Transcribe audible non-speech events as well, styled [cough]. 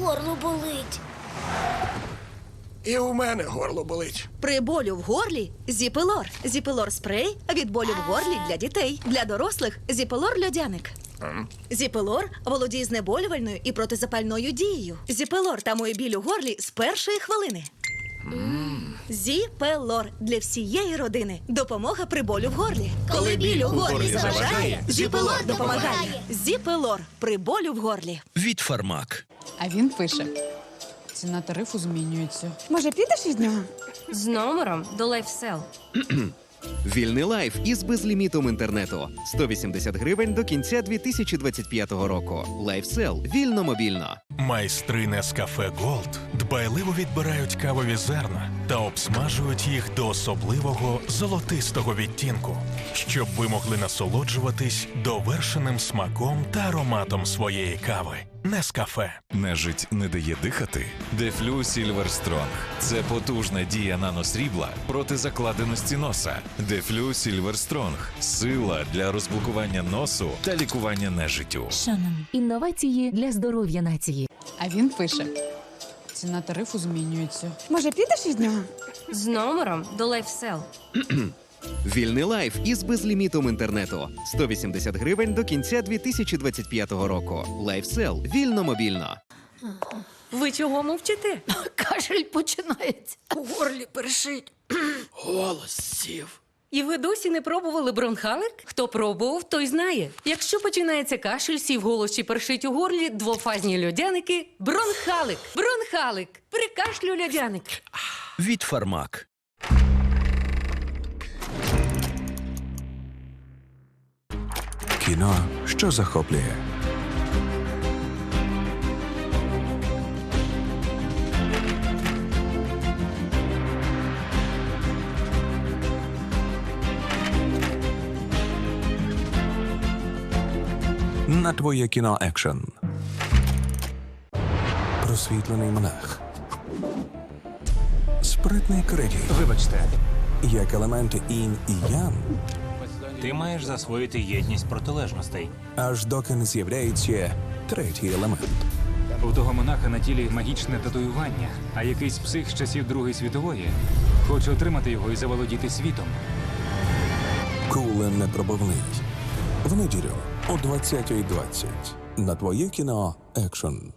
горло болить. І у мене горло болить. При болю в горлі Зіпелор. Зіпелор спрей від болю в горлі для дітей. Для дорослих Зіпелор льодяник. Зіпелор володіє знеболювальною і протизапальною дією. Зіпелор тамує біль у горлі з першої хвилини. Зіпелор для всієї родини. Допомога при болю в горлі. Коли біль у горлі заважає, Зіпелор допомагає. Зіпелор при болю в горлі. від Фармак. А він пише: ціна тарифу змінюється. Може, підеш від нього? З номером до LifeSell. [clears throat] Вільний лайф із безлімітом інтернету 180 гривень до кінця 2025 року. Лайфсел вільно мобільно. Майстри Нескафе Голд дбайливо відбирають кавові зерна та обсмажують їх до особливого золотистого відтінку, щоб ви могли насолоджуватись довершеним смаком та ароматом своєї кави. Нескафе. Нежить не дає дихати. Дефлю Сільвер Стронг. Це потужна дія наносрібла проти закладеності носа. Дефлю Сільвер Стронг. Сила для розблокування носу та лікування нежиттю. Шанон. Інновації для здоров'я нації. А він пише: ціна тарифу змінюється. Може, підеш від нього? З номером до LifeSell. [clears throat] Вільний лайф із безлімітом інтернету 180 гривень до кінця 2025 року. Лайфсел вільно мобільно. Ви чого мовчите? Кашель починається. У горлі першить. [clears throat] Голос сів. І ви досі не пробували бронхалик? Хто пробував, той знає. Якщо починається кашель, сів голос чи першить у горлі, двофазні льодяники бронхалик. Бронхалик. При кашлю льодяник. Від Фармак. Кіно, що захоплює. На твоє кіно екшен. Просвітлений монах. Спритний критік. Вибачте, Як елементи інь і ян, ти маєш засвоїти єдність протилежностей. аж доки не з'являється третій елемент. У того монаха на тілі магічне татуювання, а якийсь псих з часів Другої світової хоче отримати його і заволодіти світом. Кулен непробивний. В неділю о 20.20 на твоє кіно екшен.